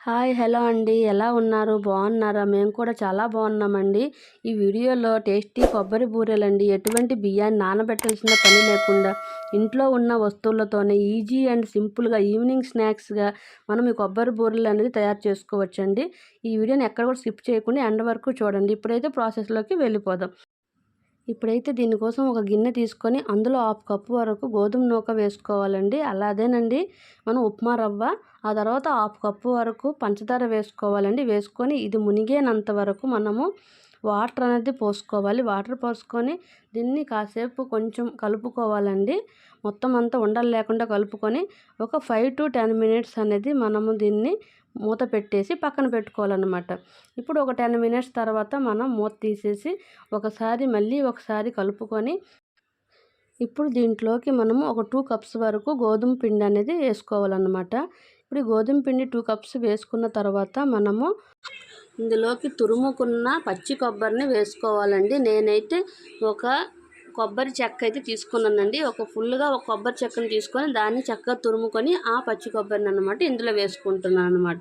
Hi hello అండి. ఎలా ఉన్నారు? బాగున్నారా? మేము కూడా చాలా బాగున్నామండి. ఈ వీడియోలో టేస్టీ కొబ్బరి బూరెలండి. ఎటువంటి బియ్యాన్ని నానబెట్టాల్సిన పని లేకుండా ఇంట్లో ఉన్న వస్తువులతోనే ఈజీ అండ్ సింపుల్గా ఈవినింగ్ స్నాక్స్గా మనం ఈ కొబ్బరి బూరెలు అనేది తయారు చేసుకోవచ్చండి. ఈ వీడియోని ఎక్కడ కూడా స్కిప్ చేయకుండా ఎండ వరకు చూడండి. ఇప్పుడైతే ప్రాసెస్లోకి వెళ్ళిపోదాం. ఇప్పుడైతే దీనికోసం ఒక గిన్నె తీసుకొని అందులో హాఫ్ కప్పు వరకు గోధుమ నూక వేసుకోవాలండి. అలాదేనండి మనం ఉప్మా రవ్వ ఆ తర్వాత హాఫ్ కప్పు వరకు పంచదార వేసుకోవాలండి. వేసుకొని ఇది మునిగేనంత వరకు మనము వాటర్ అనేది పోసుకోవాలి. వాటర్ పోసుకొని దీన్ని కాసేపు కొంచెం కలుపుకోవాలండి. మొత్తం అంతా ఉండలు లేకుండా కలుపుకొని ఒక ఫైవ్ టు టెన్ మినిట్స్ అనేది మనము దీన్ని మూత పెట్టేసి పక్కన పెట్టుకోవాలన్నమాట. ఇప్పుడు ఒక టెన్ మినిట్స్ తర్వాత మనం మూత తీసేసి ఒకసారి మళ్ళీ ఒకసారి కలుపుకొని ఇప్పుడు దీంట్లోకి మనము ఒక టూ కప్స్ వరకు గోధుమ పిండి అనేది వేసుకోవాలన్నమాట. ఇప్పుడు గోధుమ పిండి టూ కప్స్ వేసుకున్న తర్వాత మనము ఇందులోకి తురుముకున్న పచ్చి కొబ్బరిని వేసుకోవాలండి. నేనైతే ఒక కొబ్బరి చెక్క అయితే తీసుకున్నానండి. ఒక ఫుల్గా ఒక కొబ్బరి చెక్కను తీసుకొని దాన్ని చక్కగా తురుముకొని ఆ పచ్చి కొబ్బరిని అనమాట ఇందులో వేసుకుంటున్నాను అనమాట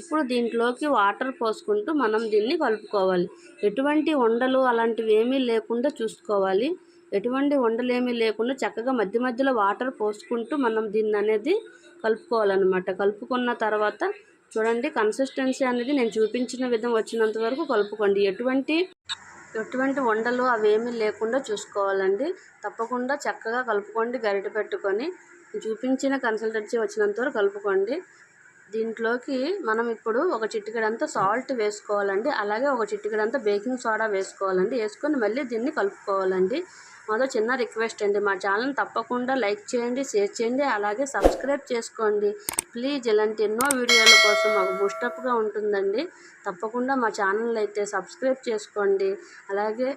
ఇప్పుడు దీంట్లోకి వాటర్ పోసుకుంటూ మనం దీన్ని కలుపుకోవాలి. ఎటువంటి ఉండలు అలాంటివి ఏమీ లేకుండా చూసుకోవాలి. ఎటువంటి ఉండలు ఏమీ లేకుండా చక్కగా మధ్య మధ్యలో వాటర్ పోసుకుంటూ మనం దీన్ని అనేది కలుపుకోవాలన్నమాట. కలుపుకున్న తర్వాత చూడండి కన్సిస్టెన్సీ అనేది నేను చూపించిన విధం వచ్చినంత వరకు కలుపుకోండి. ఎటువంటి ఎటువంటి వండలు అవేమీ లేకుండా చూసుకోవాలండి. తప్పకుండా చక్కగా కలుపుకోండి గరిటె పెట్టుకొని. చూపించిన కన్సల్టెన్సీ వచ్చినంత వరకు కలుపుకోండి. దీంట్లోకి మనం ఇప్పుడు ఒక చిటికెడంతా సాల్ట్ వేసుకోవాలండి. అలాగే ఒక చిటికెడంతా బేకింగ్ సోడా వేసుకోవాలండి. వేసుకొని మళ్ళీ దీన్ని కలుపుకోవాలండి. మాతో చిన్న రిక్వెస్ట్ అండి. మా ఛానల్ తప్పకుండా లైక్ చేయండి షేర్ చేయండి అలాగే సబ్స్క్రైబ్ చేసుకోండి. ప్లీజ్ ఇలాంటి ఎన్నో వీడియోల కోసం మాకు బూస్టప్గా ఉంటుందండి. తప్పకుండా మా ఛానల్ అయితే సబ్స్క్రైబ్ చేసుకోండి. అలాగే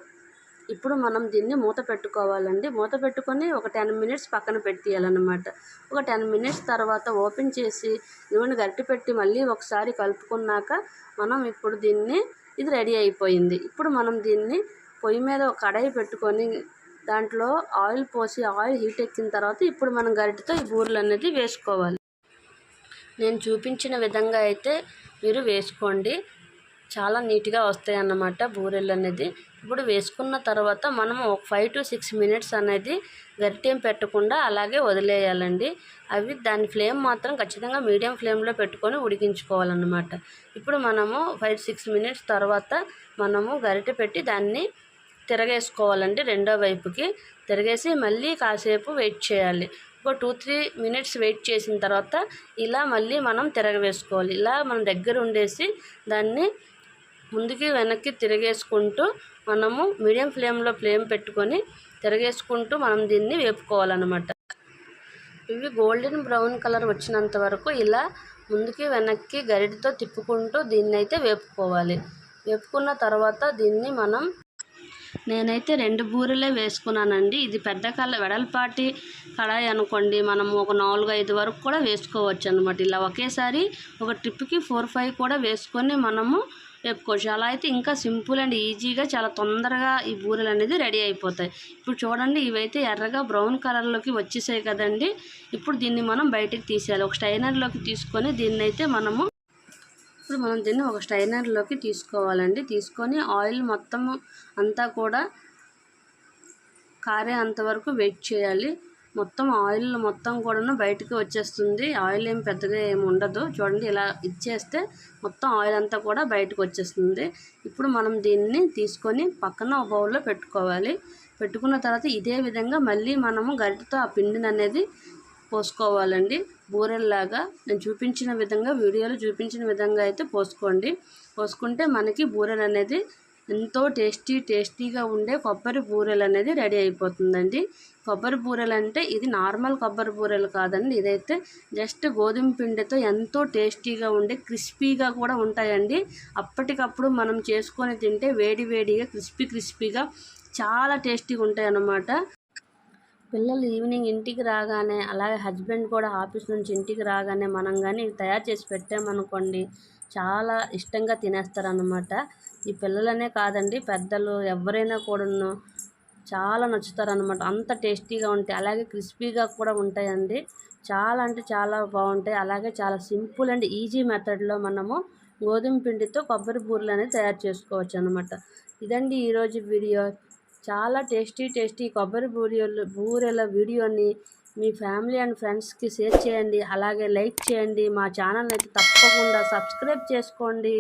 ఇప్పుడు మనం దీన్ని మూత పెట్టుకోవాలండి. మూత పెట్టుకొని ఒక టెన్ మినిట్స్ పక్కన పెట్టేయాలన్నమాట ఒక టెన్ మినిట్స్ తర్వాత ఓపెన్ చేసి ఇవన్నీ గట్టి పెట్టి మళ్ళీ ఒకసారి కలుపుకున్నాక మనం ఇప్పుడు దీన్ని ఇది రెడీ అయిపోయింది. ఇప్పుడు మనం దీన్ని పొయ్యి మీద ఒక కడాయి పెట్టుకొని దాంట్లో ఆయిల్ పోసి ఆయిల్ హీట్ ఎక్కిన తర్వాత ఇప్పుడు మనం గరిటతో ఈ బూరెలు అనేది వేసుకోవాలి. నేను చూపించిన విధంగా అయితే మీరు వేసుకోండి. చాలా నీట్గా వస్తాయి అన్నమాట బూరెలు అనేది ఇప్పుడు వేసుకున్న తర్వాత మనము ఒక ఫైవ్ టు సిక్స్ మినిట్స్ అనేది గరిటెం పెట్టకుండా అలాగే వదిలేయాలండి. అవి దాని ఫ్లేమ్ మాత్రం ఖచ్చితంగా మీడియం ఫ్లేమ్లో పెట్టుకొని ఉడికించుకోవాలన్నమాట. ఇప్పుడు మనము ఫైవ్ సిక్స్ మినిట్స్ తర్వాత మనము గరిటె పెట్టి దాన్ని తిరగేసుకోవాలండి రెండో వైపుకి. తిరగేసి మళ్ళీ కాసేపు వెయిట్ చేయాలి. ఒక టూ త్రీ మినిట్స్ వెయిట్ చేసిన తర్వాత ఇలా మళ్ళీ మనం తిరగవేసుకోవాలి. ఇలా మనం దగ్గర ఉండేసి దాన్ని ముందుకి వెనక్కి తిరగేసుకుంటూ మనము మీడియం ఫ్లేమ్లో ఫ్లేమ్ పెట్టుకొని తిరగేసుకుంటూ మనం దీన్ని వేపుకోవాలన్నమాట. ఇవి గోల్డెన్ బ్రౌన్ కలర్ వచ్చినంత వరకు ఇలా ముందుకి వెనక్కి గరిటితో తిప్పుకుంటూ దీన్ని అయితే వేపుకోవాలి. వేపుకున్న తర్వాత దీన్ని మనం నేనైతే రెండు బూరెలే వేసుకున్నానండి. ఇది పెద్ద కళ వెడల్పాటి కళాయి అనుకోండి. మనము ఒక నాలుగు ఐదు వరకు కూడా వేసుకోవచ్చు అనమాట ఇలా ఒకేసారి ఒక ట్రిప్కి ఫోర్ ఫైవ్ కూడా వేసుకొని మనము వేపుకోవచ్చు అలా అయితే ఇంకా సింపుల్ అండ్ ఈజీగా చాలా తొందరగా ఈ బూరెలు అనేది రెడీ అయిపోతాయి. ఇప్పుడు చూడండి ఇవైతే ఎర్రగా బ్రౌన్ కలర్లోకి వచ్చేసాయి కదండి. ఇప్పుడు దీన్ని మనం బయటికి తీసేయాలి. ఒక స్టైనర్లోకి తీసుకొని దీన్ని అయితే మనము ఇప్పుడు మనం దీన్ని ఒక స్టైనర్లోకి తీసుకోవాలండి. తీసుకొని ఆయిల్ మొత్తం అంతా కూడా కారే అంతవరకు వెయిట్ చేయాలి. మొత్తం ఆయిల్ మొత్తం కూడా బయటకు వచ్చేస్తుంది. ఆయిల్ ఏం పెద్దగా ఏమి ఉండదు. చూడండి ఇలా ఇచ్చేస్తే మొత్తం ఆయిల్ అంతా కూడా బయటకు వచ్చేస్తుంది. ఇప్పుడు మనం దీన్ని తీసుకొని పక్కన ఒక బౌల్లో పెట్టుకోవాలి. పెట్టుకున్న తర్వాత ఇదే విధంగా మళ్ళీ మనము గరిటతో ఆ పిండిని అనేది పోసుకోవాలండి. బూరెల్లాగా నేను చూపించిన విధంగా వీడియోలో చూపించిన విధంగా అయితే పోసుకోండి. పోసుకుంటే మనకి బూరెలు అనేది ఎంతో టేస్టీ టేస్టీగా ఉండే కొబ్బరి బూరెలు అనేది రెడీ అయిపోతుందండి. కొబ్బరి బూరెలు అంటే ఇది నార్మల్ కొబ్బరి బూరెలు కాదండి. ఇదైతే జస్ట్ గోధుమ పిండితో ఎంతో టేస్టీగా ఉండే క్రిస్పీగా కూడా ఉంటాయండి. అప్పటికప్పుడు మనం చేసుకొని తింటే వేడి వేడిగా క్రిస్పీ క్రిస్పీగా చాలా టేస్టీగా ఉంటాయి అన్నమాట పిల్లలు ఈవినింగ్ ఇంటికి రాగానే అలాగే హస్బెండ్ కూడా ఆఫీస్ నుంచి ఇంటికి రాగానే మనం కానీ తయారు చేసి పెట్టామనుకోండి చాలా ఇష్టంగా తినేస్తారనమాట ఈ పిల్లలనే కాదండి పెద్దలు ఎవరైనా కూడాను చాలా నచ్చుతారనమాట అంత టేస్టీగా ఉంటాయి. అలాగే క్రిస్పీగా కూడా ఉంటాయండి. చాలా అంటే చాలా బాగుంటాయి. అలాగే చాలా సింపుల్ అండ్ ఈజీ మెథడ్లో మనము గోధుమ పిండితో కొబ్బరి బూరెలు అనేది తయారు చేసుకోవచ్చు అనమాట ఇదండి ఈరోజు వీడియో. చాలా టేస్టీ టేస్టీ కొబ్బరి బూరియలు బూరెల వీడియోని మీ ఫ్యామిలీ అండ్ ఫ్రెండ్స్కి షేర్ చేయండి. అలాగే లైక్ చేయండి. మా ఛానల్ అయితే తప్పకుండా సబ్స్క్రైబ్ చేసుకోండి.